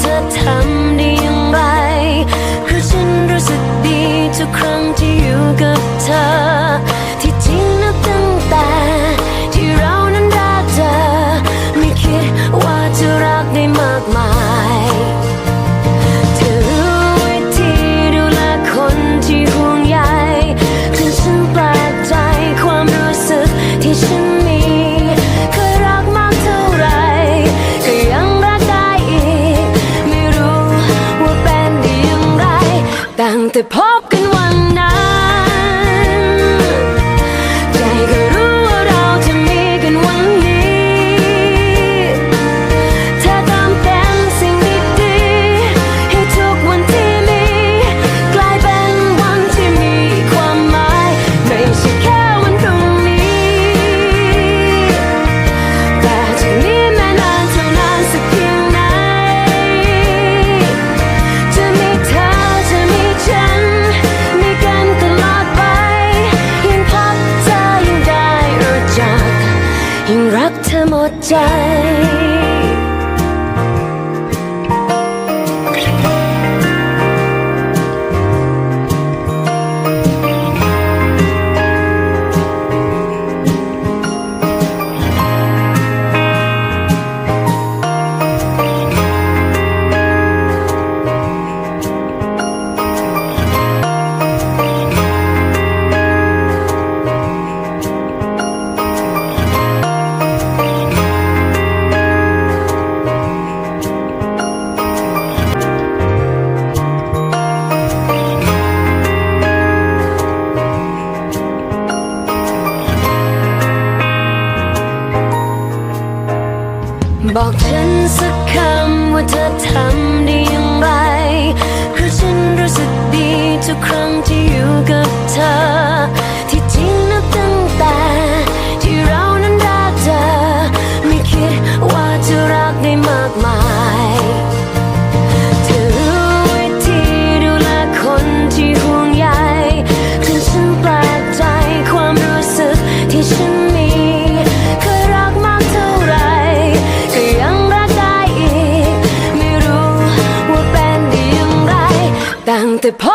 เธอทำได้อย่างไร คือฉันรู้สึกดีทุกครั้งที่อยู่กับเธอ ที่จริงนัตั้งแต่ ที่เรานั้นรักเธอ ไม่คิดว่าจะรักได้มากมายเธอรู้วิธีดูแลคนที่ห่วงใยจนฉันแปลกใจความรู้สึกที่ฉันมี 债 บอกฉันสักคำว่าเธอทำได้อย่างไรเพราะฉันรู้สึกดีทุกครั้งที่อยู่กับเธอ ที่จริงนับตั้งแต่ที่เรานั้นรักเธอ ไม่คิดว่าจะรักได้มากมายเธรู้วิธีดูแลคนที่ห่วงใยจนฉันแปลกใจความรู้สึกที่ฉัน the pub.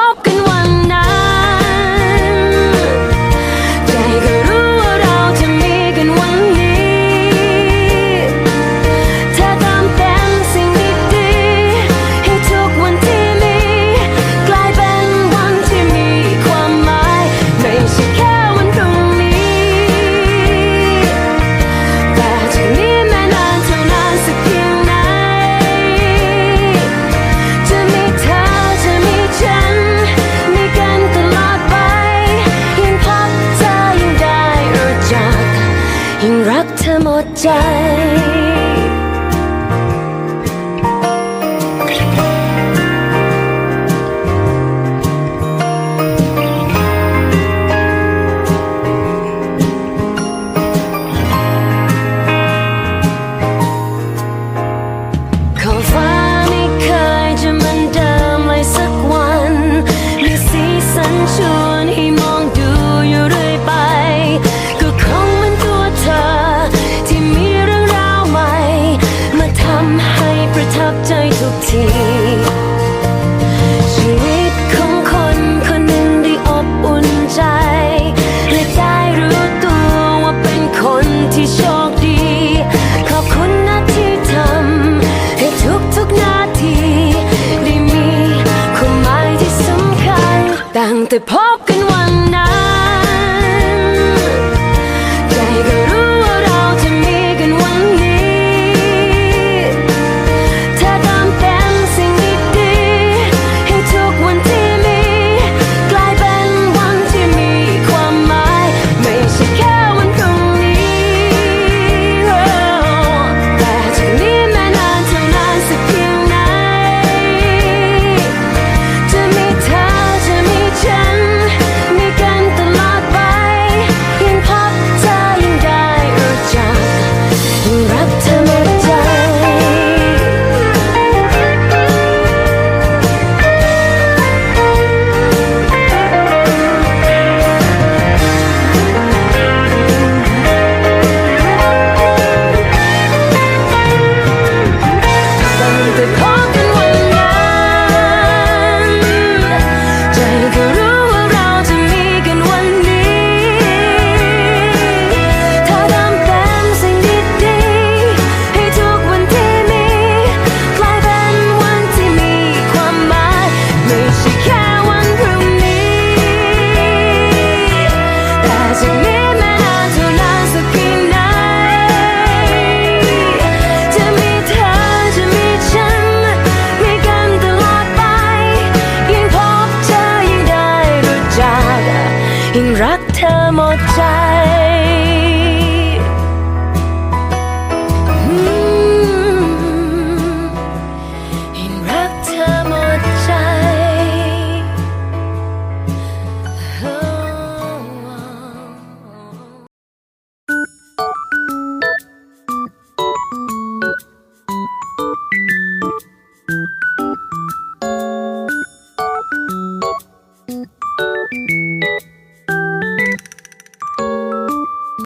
หมดใจ ขอฟ้าไม่เคยจะมืนเดิมเลยสักวัน มีสีสันชวนให้ The Pie! แ